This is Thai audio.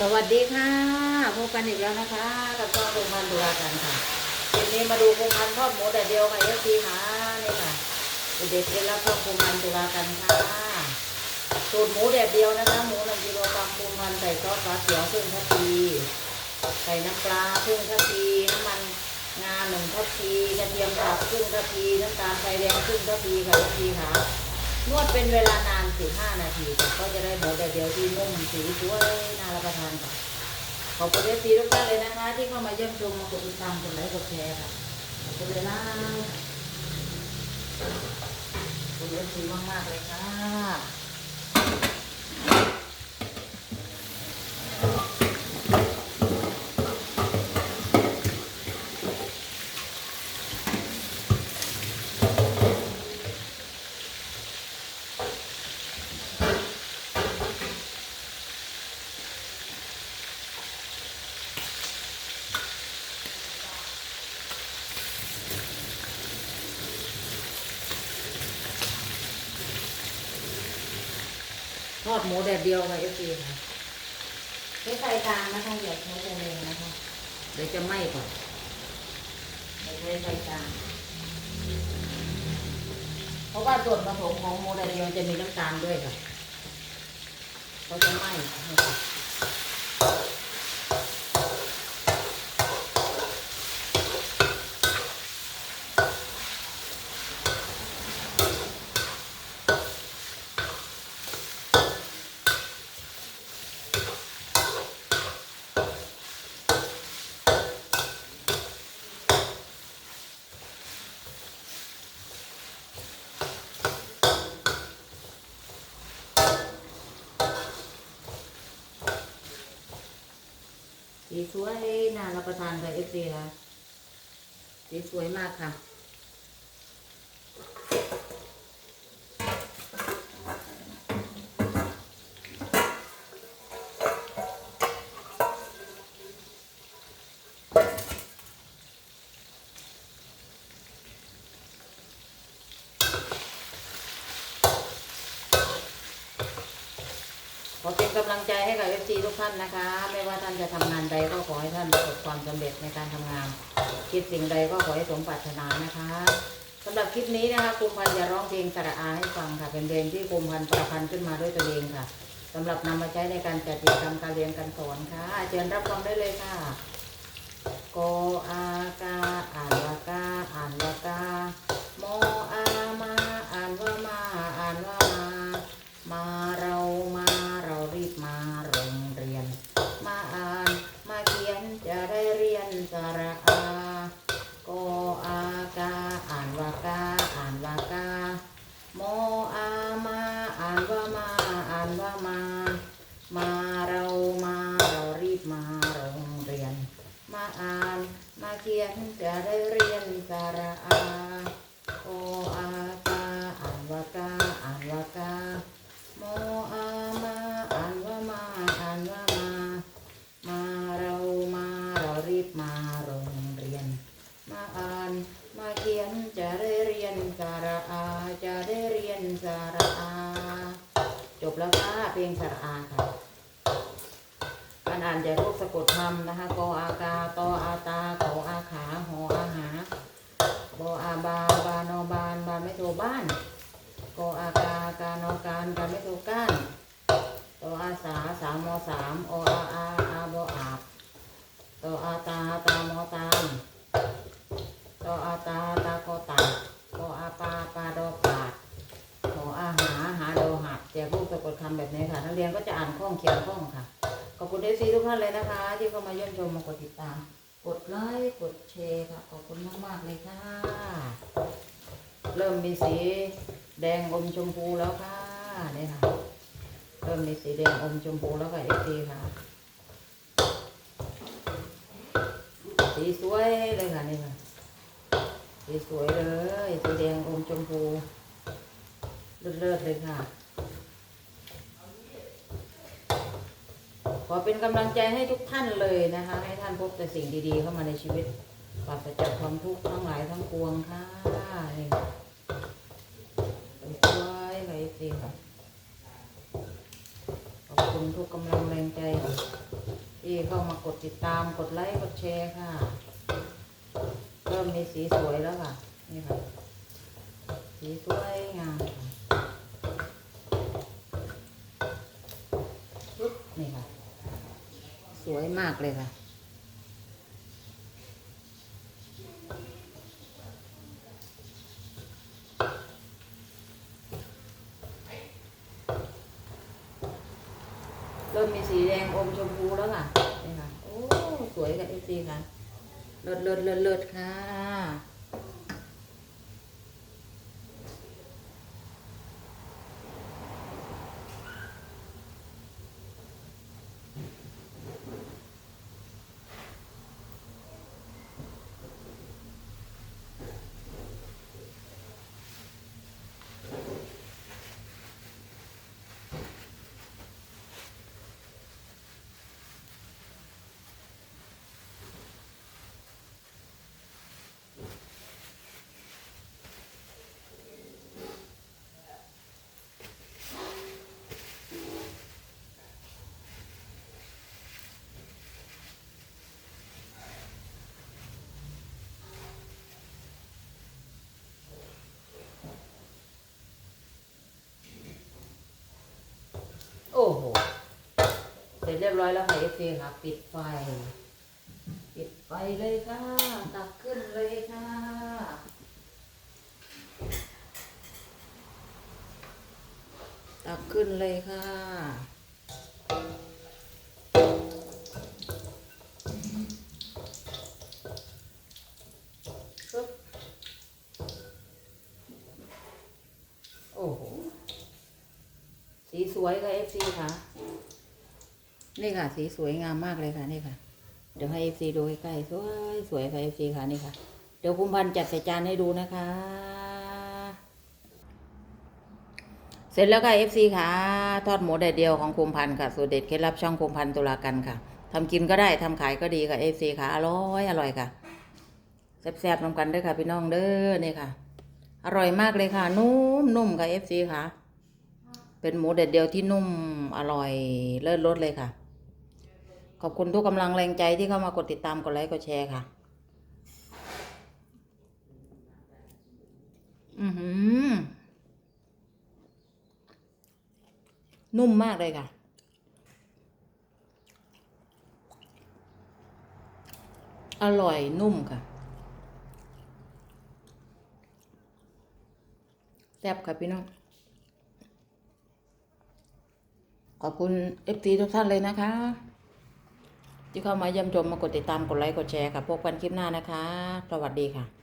สวัสดีค่ะพบกันอีกแล้วนะคะ กับช่องโรงพยาบาลตุลาการค่ะวันนี้มาดูโครงพันทอดหมูแต่เดียวกับเอฟซีค่ะนี่ค่ะเด็กๆได้รับช่องพงพันตุลาการค่ะสูตรหมูแดดเดียวนะคะหมูหนึ่งกิโลกรัมโครงพันใส่ซอสฟ้าเขียวครึ่งทัพพีใส่น้ำปลาครึ่งทัพพีน้ำมันงาหนึ่งทัพพีกระเทียมสับครึ่งทัพพีน้ำตาลไทยแดงครึ่งทัพพีค่ะเอฟซีค่ะ นวดเป็นเวลานานสิห้านาทีค่ก็จะได้หมูแต่เดียวที่นุ่มสีสวยน่ารับประทานค่ะขอบคุณเอฟซีทุกท่านเลยนะคะ ที่เข้ามาเยี่ยมชมมากดติดตามกดไลค์กดแชร์ค่ะขอบคุณเลยนะขอบคุณเอฟซีมากๆเลยค่ะ ทอดหมูแดดเดียวค่ะเอฟซีค่ะใช้ไฟกลางนะคะอย่าใช้ไฟแรงนะคะเดี๋ยวจะไหม้ก่อนอย่าใช้ไฟกลางเพราะว่าส่วนผสมของหมูแดดเดียวจะมีน้ำตาลด้วยค่ะเขาจะไหม้นี่ค่ะ สีสวยน่ารับประทานค่ะเอฟซีค่ะสีสวยมากค่ะ กำลังใจให้กับเอฟซีทุกท่านนะคะ ไม่ว่าท่านจะทำงานใดก็ขอให้ท่านประสบความสำเร็จในการทำงาน คิดสิ่งใดก็ขอให้สมปรารถนานะคะสำหรับคลิปนี้นะคะคุมพันธ์จะร้องเพลงสระอาให้ฟังค่ะ เป็นเพลงที่คุมพันธ์ประพันธ์ขึ้นมาด้วยตัวเองค่ะสำหรับนำมาใช้ในการจัดกิจกรรมการเรียนการสอนค่ะเชิญรับฟังได้เลยค่ะ โกอากาอ่าน สระอาโกอากาอ่านวากาอ่านวากาโมอามาอ่านว่ามาอ่านว่ามา มาเรามาเรารีบมาโรงเรียน มาอ่านมาเขียนจะได้เรียนสระอา มาโรงเรียน มาอ่านมาเขียนจะได้เรียนสาระอาจะได้เรียนสาระอา จบแล้วค่ะเพลงสาระอาค่ะการอ่านจะรูปสะกดคำนะคะกออากาตออาตาขออาขาหออาหาบออาบาบานอบานบานไม่โทบ้านกออากาการอการการไม่ถูกก้านตออาสาสามมสามออาอาอาบออาบตออา ตาตามอตามตออาตาตาโกตากกอาปาปาโดปาดขออาหาหาโดหัดแจกรูปสะกดคำแบบนี้ค่ะนักเรียนก็จะอ่านคล่องเขียนคล่องค่ะ ขอบคุณเอฟซีทุกท่านเลยนะคะ ที่เข้ามาเยี่ยมชมมากดติดตาม กดไลค์กดแชร์ค่ะ ขอบคุณมากๆเลยค่ะ เริ่มมีสีแดงอมชมพูแล้วค่ะนี่ค่ะเริ่มมีสีแดงอมชมพูแล้วค่ะเอฟซีค่ะ สีสวยเลยค่ะนี่ค่ะสีสวยเลยสีแดงอมชมพูเลิศเลยค่ะ ขอเป็นกำลังใจให้ทุกท่านเลยนะคะ ให้ท่านพบแต่สิ่งดีๆ เข้ามาในชีวิตปราศจากความทุกข์ทั้งหลายทั้งปวงค่ะนี่สวยเลยสิค่ะขอบคุณทุกกำลังแรงใจ ที่เข้ามากดติดตามกดไลค์กดแชร์ค่ะเริ่มมีสีสวยแล้วค่ะ นี่ค่ะ สีสวยงามปึ๊บนี่ค่ะ สวยมากเลยค่ะเริ่มมีสีแดงอมชมพูแล้วค่ะ สวยค่ะเอฟซีค่ะเลิศเลิศเลิศเลิศค่ะ โอ้โห เรียบร้อยแล้วค่ะเอฟซีค่ะปิดไฟ ปิดไฟเลยค่ะ ตักขึ้นเลยค่ะ ตักขึ้นเลยค่ะปึ๊บโอ้โห สีสวยค่ะเอฟซีค่ะ นี่ค่ะ สีสวยงามมากเลยค่ะนี่ค่ะ เดี๋ยวให้เอฟซีดูใกล้ๆสวยสวยค่ะเอฟซีค่ะนี่ค่ะ เดี๋ยวภูมิพันจัดใส่จานให้ดูนะคะ เสร็จแล้วค่ะเอฟซีค่ะ ทอดหมูแดดเดียวของภูมิพันค่ะสูตรเด็ดเคล็ดลับช่องภูมิพันตุลากันค่ะทำกินก็ได้ทำขายก็ดีค่ะเอฟซีค่ะ อร่อยอร่อยค่ะแซ่บๆนำกันด้อค่ะพี่น้องเด้อนี่ค่ะ อร่อยมากเลยค่ะ นุ่มนุ่มค่ะเอฟซีค่ะ เป็นหมูเด็ดเดียวที่นุ่มอร่อยเลิศรสเลยค่ะ ขอบคุณทุกกำลังแรงใจที่เข้ามากดติดตามกดไลค์กดแชร์ค่ะ อือหือ นุ่มมากเลยค่ะ อร่อยนุ่มค่ะ แซ่บค่ะพี่น้อง ขอบคุณเอฟซีทุกท่านเลยนะคะ ที่เข้ามาเยี่ยมชมมากดติดตามกดไลค์กดแชร์ค่ะพบกันคลิปหน้านะคะ สวัสดีค่ะ